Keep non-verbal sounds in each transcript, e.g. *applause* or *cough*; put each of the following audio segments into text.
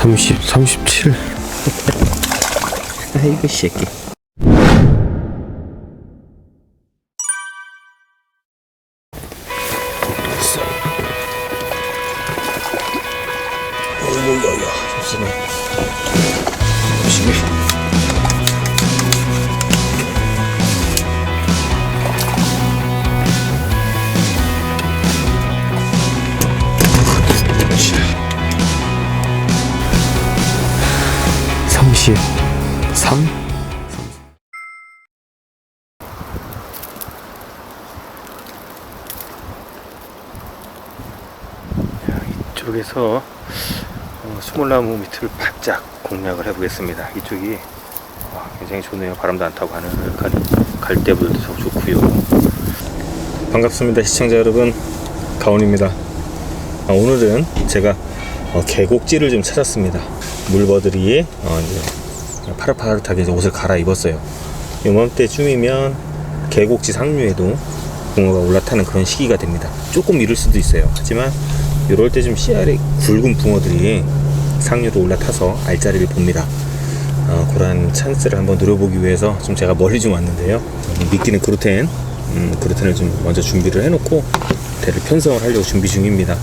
30, 37. 아이고, 새끼. 이쪽에서 어, 수몰나무 밑을 바짝 공략을 해보겠습니다. 이쪽이 와, 굉장히 좋네요. 바람도 안 타고 하늘간 갈대불도 참 좋고요. 반갑습니다, 시청자 여러분. 가온입니다. 아, 오늘은 제가 어, 계곡지를 좀 찾았습니다. 물버들이 어, 파릇파릇하게 옷을 갈아입었어요. 요맘때쯤이면 계곡지 상류에도 붕어가 올라타는 그런 시기가 됩니다. 조금 이를 수도 있어요. 하지만 이럴 때 좀 씨알이 굵은 붕어들이 상류로 올라타서 알자리를 봅니다. 어, 그런 찬스를 한번 누려보기 위해서 좀 제가 멀리 좀 왔는데요. 음, 미끼는 그루텐, 음, 그루텐을 좀 먼저 준비를 해놓고 대를 편성을 하려고 준비 중입니다.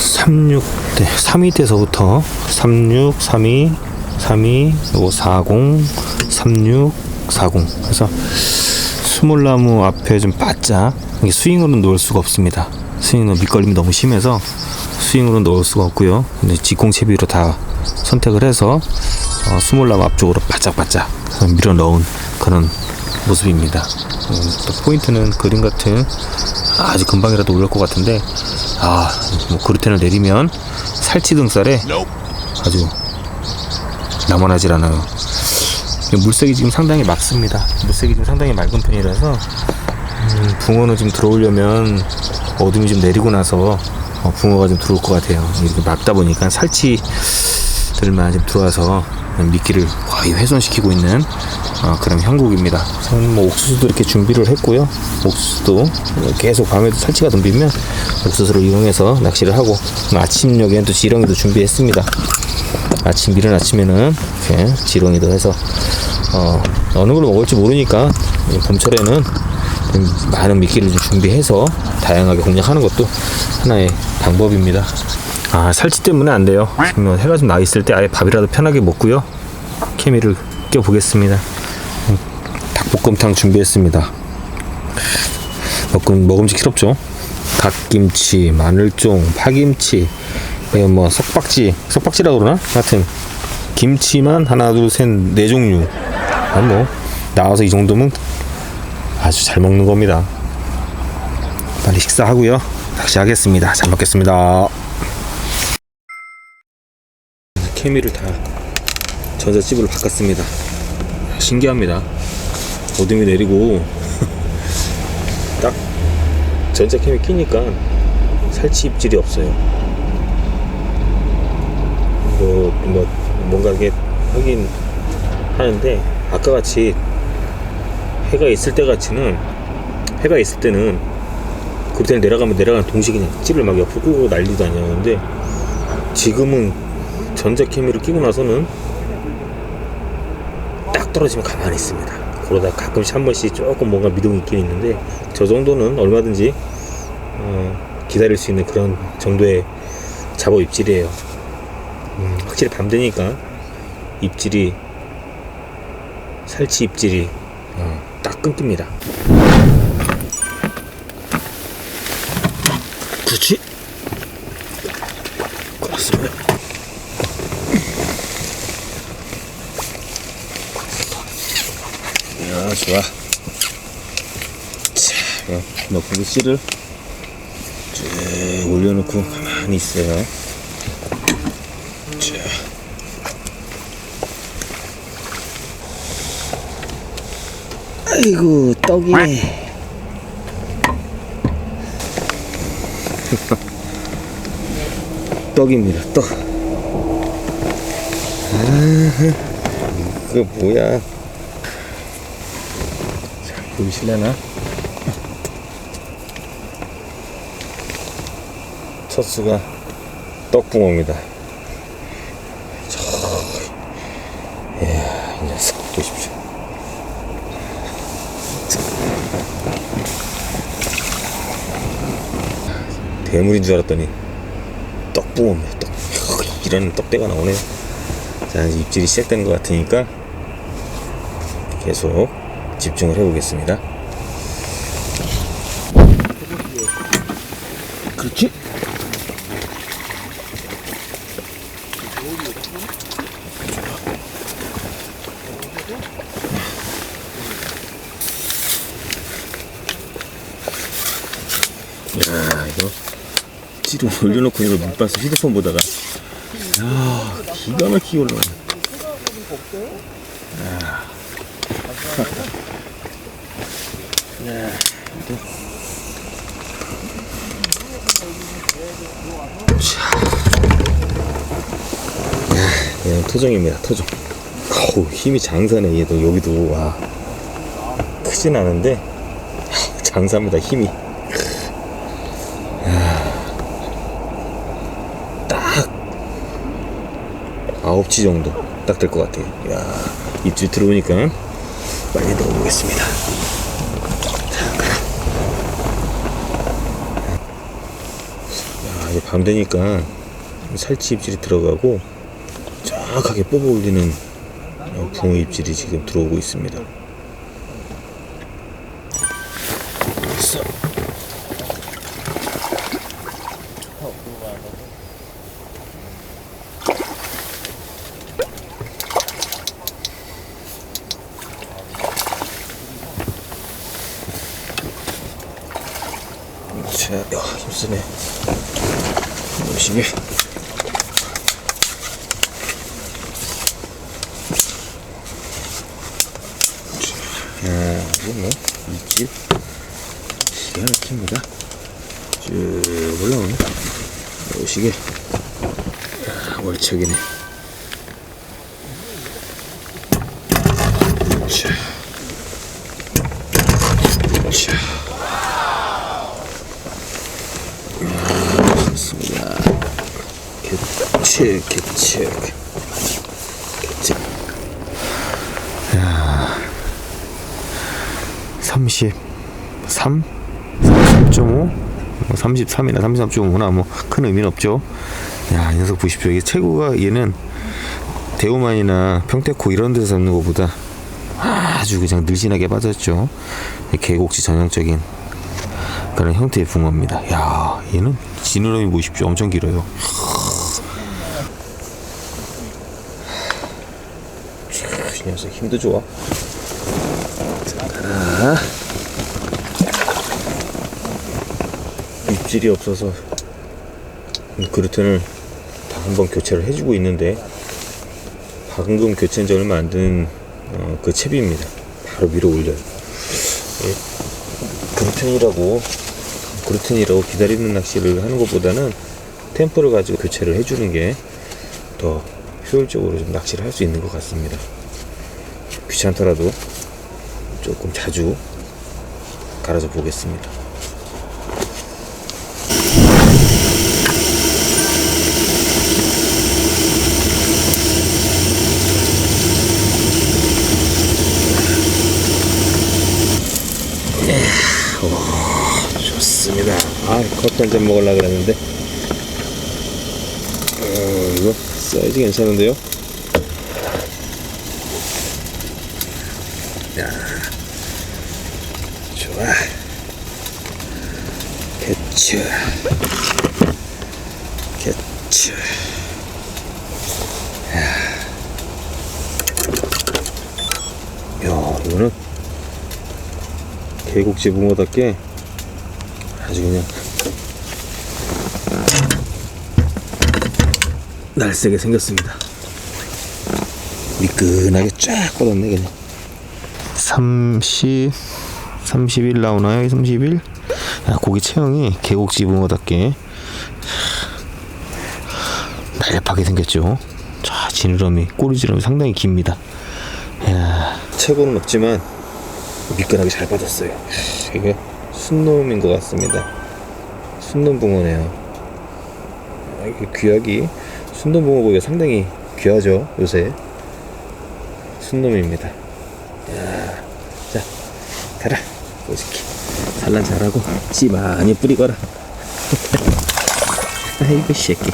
삼육 대 3위 때서부터 36, 32, 32, 요거 40, 36, 40. 그래서 수몰나무 앞에 좀 바짝 이게 스윙으로 놓을 수가 없습니다. 스윙은 밑걸림이 너무 심해서 스윙으로 놓을 수가 없고요. 근데 직공채비로 다 선택을 해서 어, 수몰나무 앞쪽으로 바짝바짝 밀어 넣은 그런 모습입니다. 음, 또 포인트는 그림 같은 아주 금방이라도 올릴 것 같은데 아, 뭐 그루텐을 내리면 살치 등살에 아주 남원하질 않아요. 물색이 지금 상당히 맑습니다. 물색이 좀 상당히 맑은 편이라서 음, 붕어는 좀 들어오려면 어둠이 좀 내리고 나서 어, 붕어가 좀 들어올 것 같아요. 이렇게 맑다 보니까 살치들만 좀 들어와서 미끼를 거의 훼손시키고 있는 어, 그런 형국입니다. 저는 뭐 옥수수도 이렇게 준비를 했고요. 옥수수도 계속 밤에도 살치가 덤비면 옥수수를 이용해서 낚시를 하고 아침녘에는 또 지렁이도 준비했습니다. 아침 이른 아침에는 이렇게 지렁이도 해서 어, 어느 걸 먹을지 모르니까 이 봄철에는 좀 많은 미끼를 좀 준비해서 다양하게 공략하는 것도 하나의 방법입니다. 아 살치 때문에 안 돼요. 지금 해가 좀 나 있을 때 아예 밥이라도 편하게 먹고요. 케미를 껴 보겠습니다. 닭볶음탕 준비했습니다. 먹금 먹음직스럽죠? 갓김치, 마늘종, 파김치, 예, 뭐 석박지, 석박지라 그러나? 하여튼 김치만 하나, 둘, 셋, 네 종류. 아, 뭐 나와서 이 정도면 아주 잘 먹는 겁니다. 빨리 식사하고요. 낚시하겠습니다. 잘 먹겠습니다. 케미를 다 전자집으로 바꿨습니다. 신기합니다. 어둠이 내리고 *laughs* 딱 전자 캠이 끼니까 살치 입질이 없어요. 뭐, 뭐 뭔가 이게 하긴 하는데 아까 같이 해가 있을 때 같이는 해가 있을 때는 그때는 내려가면 내려가는 동시에 그냥 찌를 막 옆으로 끄고 난리도 아니었는데 지금은 전자 캠을 끼고 나서는 딱 떨어지면 가만히 있습니다. 그러다 가끔씩 한 번씩 조금 뭔가 미동이 있긴 있는데 저 정도는 얼마든지 어, 기다릴 수 있는 그런 정도의 잡어 입질이에요. 음, 확실히 밤 되니까 입질이 살치 입질이 어, 딱 끊깁니다. 그렇지. 그렇습니다. 야, 좋아. 자, 넣고 씨를 쭉 올려놓고 가만히 있어요. 아이고, 떡이네. *laughs* 떡입니다, 떡. 아, 그 뭐야. 보이실래나? *laughs* 첫 수가 떡붕어입니다. 저, 이야, 이 녀석 보십시오. 대물인 줄 알았더니 떡붕어입니다. 떡. 이런 떡대가 나오네요. 자, 이제 입질이 시작되는 것 같으니까 계속 집중을 해보겠습니다. 그렇지? 야, 이거 찌를 올려놓고 이거 밑바서 휴대폰 보다가 야, 기가 막히게 올라오네. 얘는 토종입니다. 토종. 어우, 힘이 장사네. 얘도 여기도 와 크진 않은데 야, 장사입니다. 힘이. 9시 정도 딱 될 것 같아요. 야 입질 들어오니까 빨리 넣어보겠습니다. 야, 이제 밤 되니까 살치 입질이 들어가고 정확하게 뽑아 올리는 붕어 입질이 지금 들어오고 있습니다. 자, 야, 힘쓰네. 열심히. 야, 이거 뭐, 입질. 기가 막힙니다. 쭉 올라오네. 오시게. 야, 월척이네. 자. 자. 야, 좋습니다. 개체, 개체. 개체. 33, 33.5, 33이나 33.5나 뭐 큰 의미는 없죠. 야, 이 녀석 보십시오. 이게 체구가 얘는 대우만이나 평택호 이런 데서 잡는 것보다 아주 그냥 늘씬하게 빠졌죠. 이 계곡지 전형적인 그런 형태의 붕어입니다. 야, 얘는 지느러미 보십시오. 엄청 길어요. 이 녀석 힘도 좋아. 입질이 없어서 그루텐을 다 한번 교체를 해주고 있는데 방금 교체한 지 얼마 안된 어, 그 채비입니다. 바로 위로 올려요. 예, 그루텐이라고 그루텐이라고 기다리는 낚시를 하는 것보다는 템포를 가지고 교체를 해주는 게 더 효율적으로 좀 낚시를 할 수 있는 것 같습니다. 귀찮더라도 조금 자주 갈아서 보겠습니다. 좋습니다. 아, 커피 한잔 먹으려고 그랬는데. 어, 이거 사이즈 괜찮은데요? 야, 좋아. 개츠. 개츠. 야, 이거는 계곡지 붕어답게 아주 그냥 날쌔게 생겼습니다. 미끈하게 쫙 뻗었네 그냥. 30 31 나오나요? 31? 야, 고기 체형이 계곡지 붕어답게 날렵하게 생겼죠. 자, 지느러미, 꼬리 지느러미 상당히 깁니다. 야, 최고는 없지만 미끈하게 잘 빠졌어요. 이게 순놈인 것 같습니다. 순놈 붕어네요. 아, 귀하기 순놈 붕어 보기가 상당히 귀하죠 요새. 순놈입니다. 야, 자, 가라, 꼬시키. 산란 잘하고 씨 많이 뿌리거라. *laughs* 아이고 새끼.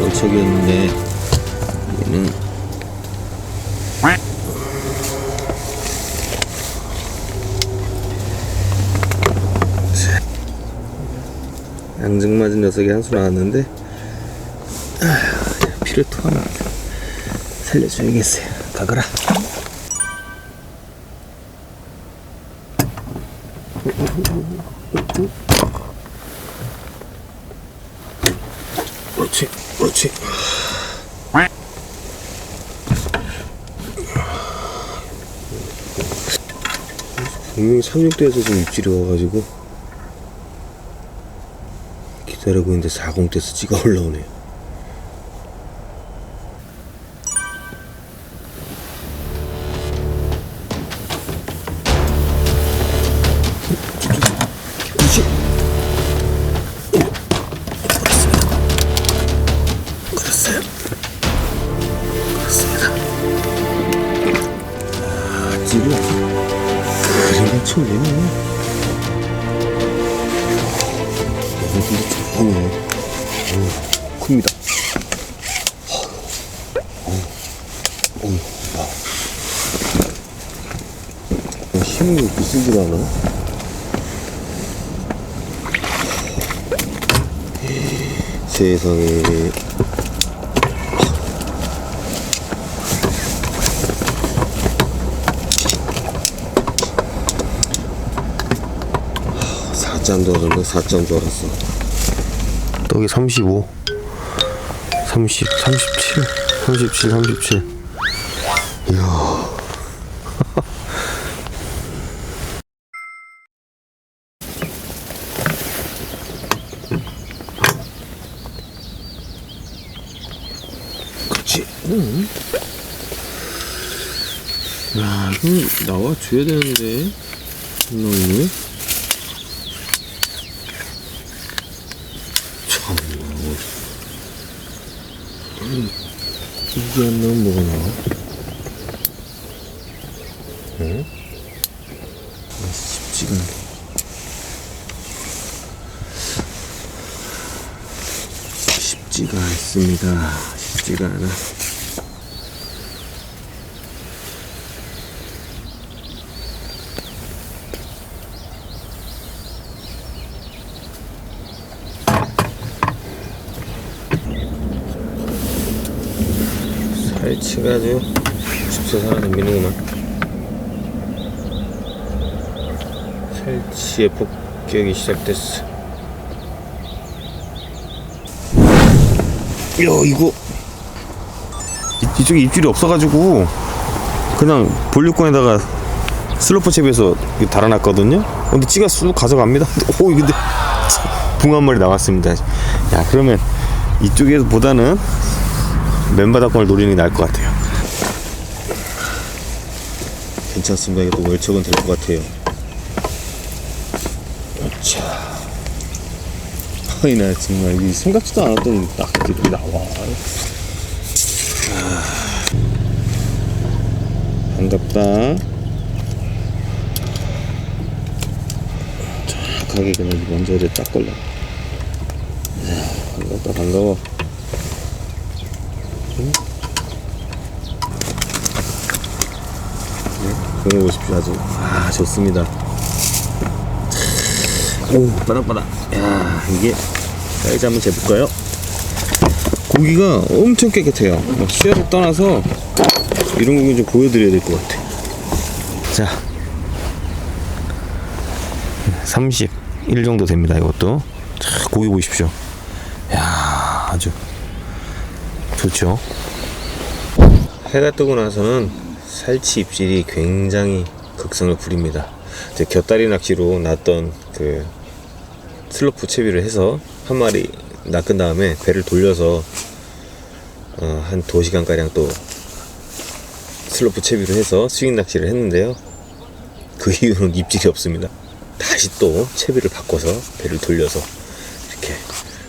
월척이었는데 얘는 앙증맞은 녀석이 한 수 나왔는데 아, 피를 토하는데 살려줘야겠어요. 가거라. 그렇지, 그렇지. 분명히 36대에서 좀 입질이 와가지고 기다리고 있는데 40대에서 찌가 올라오네요. 그림가 처음이네. 너무 근데 좋아하네. 오, 큽니다. 오, 오, 아. 어, 힘이 이렇게 쓰질 않아? 세상에. 사점줄 알았는데 4점 줄 알았어. 떡이 35, 30, 37, 37, 37. 이야. 그치. 응. 야, 이건 나와 줘야 되는데. 너무. 참나. 이게 안 나오면 뭐가 나와? 응? 아, 쉽지가 않네. 쉽지가 않습니다. 쉽지가 않아. 살치가 아주 집서 살아남기는구만. 살치의 폭격이 시작됐어. 야 이거 이- 이쪽에 입질이 없어가지고 그냥 볼륨권에다가 슬로프 이거 달아놨거든요. 근데 찌가 쑥 가져갑니다. *laughs* 오 근데 붕 한 마리 나왔습니다. 야 그러면 이쪽에보다는 맨바닥권을 노리는 게 나을 것 같아요. 괜찮습니다. 또 월척은 될 것 같아요. 자, 아니 나 정말 이 생각지도 않았던 딱 이렇게 나와. 아, 반갑다. 정확하게 그냥 먼저 이제 딱 걸려. 자, 반갑다 반가워. 그거 보십시오 아주. 아 좋습니다. 오 바닥바닥. 야 이게 사이즈 한번 재볼까요? 고기가 엄청 깨끗해요. 막 수야를 떠나서 이런 고기 좀 보여드려야 될 것 같아. 자 31 정도 됩니다 이것도. 자, 고기 보십시오. 야 아주 좋죠 해가 뜨고 나서는 살치 입질이 굉장히 극성을 부립니다. 이제 곁다리 낚시로 놨던 그 슬로프 채비를 해서 한 마리 낚은 다음에 배를 돌려서 어, 한 2시간 가량 또 슬로프 채비로 해서 스윙 낚시를 했는데요. 그 이후로는 입질이 없습니다. 다시 또 채비를 바꿔서 배를 돌려서 이렇게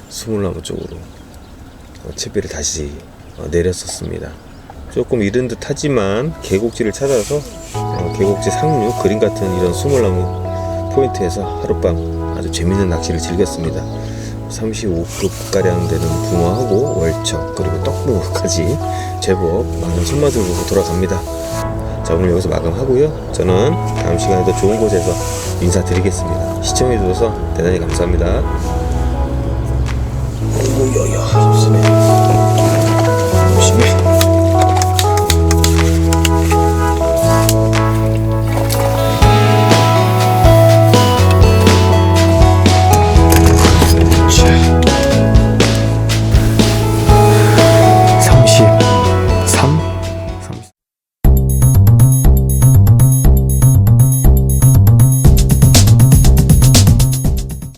수물나무 쪽으로 어, 채비를 다시 어, 내렸었습니다. 조금 이른 듯 하지만 계곡지를 찾아서 어, 계곡지 상류 그림 같은 이런 수물나무 포인트에서 하룻밤 아주 재밌는 낚시를 즐겼습니다. 35급 가량 되는 붕어하고 월척 그리고 떡붕어까지 제법 많은 손맛을 보고 돌아갑니다. 자 오늘 여기서 마감하고요. 저는 다음 시간에 더 좋은 곳에서 인사드리겠습니다. 시청해주셔서 대단히 감사합니다. 有有，是不是？不行。